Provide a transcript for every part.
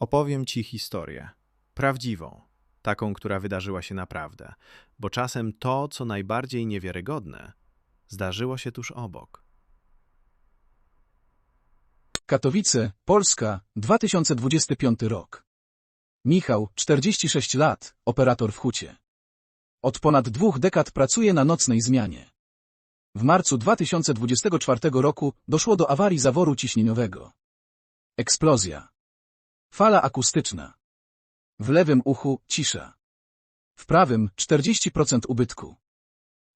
Opowiem ci historię. Prawdziwą. Taką, która wydarzyła się naprawdę. Bo czasem to, co najbardziej niewiarygodne, zdarzyło się tuż obok. Katowice, Polska, 2025 rok. Michał, 46 lat, operator w hucie. Od ponad dwóch dekad pracuje na nocnej zmianie. W marcu 2024 roku doszło do awarii zaworu ciśnieniowego. Eksplozja. Fala akustyczna. W lewym uchu cisza. W prawym 40% ubytku.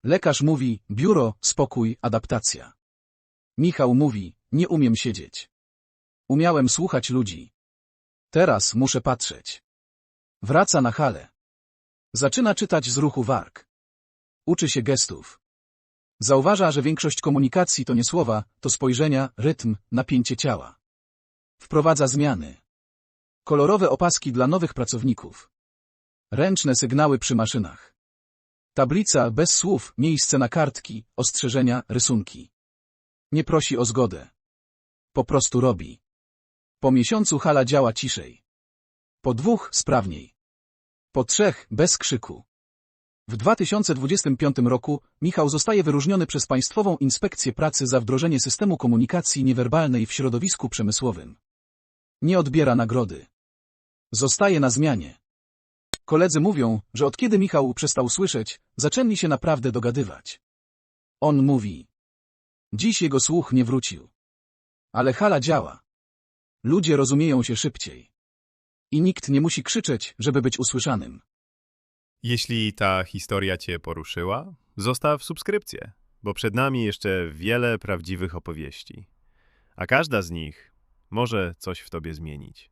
Lekarz mówi, biuro, spokój, adaptacja. Michał mówi, nie umiem siedzieć. Umiałem słuchać ludzi. Teraz muszę patrzeć. Wraca na halę. Zaczyna czytać z ruchu warg. Uczy się gestów. Zauważa, że większość komunikacji to nie słowa, to spojrzenia, rytm, napięcie ciała. Wprowadza zmiany. Kolorowe opaski dla nowych pracowników. Ręczne sygnały przy maszynach. Tablica bez słów, miejsce na kartki, ostrzeżenia, rysunki. Nie prosi o zgodę. Po prostu robi. Po miesiącu hala działa ciszej. Po dwóch sprawniej. Po trzech bez krzyku. W 2025 roku Michał zostaje wyróżniony przez Państwową Inspekcję Pracy za wdrożenie systemu komunikacji niewerbalnej w środowisku przemysłowym. Nie odbiera nagrody. Zostaje na zmianie. Koledzy mówią, że od kiedy Michał przestał słyszeć, zaczęli się naprawdę dogadywać. On mówi. Dziś jego słuch nie wrócił. Ale hala działa. Ludzie rozumieją się szybciej. I nikt nie musi krzyczeć, żeby być usłyszanym. Jeśli ta historia Cię poruszyła, zostaw subskrypcję, bo przed nami jeszcze wiele prawdziwych opowieści. A każda z nich może coś w Tobie zmienić.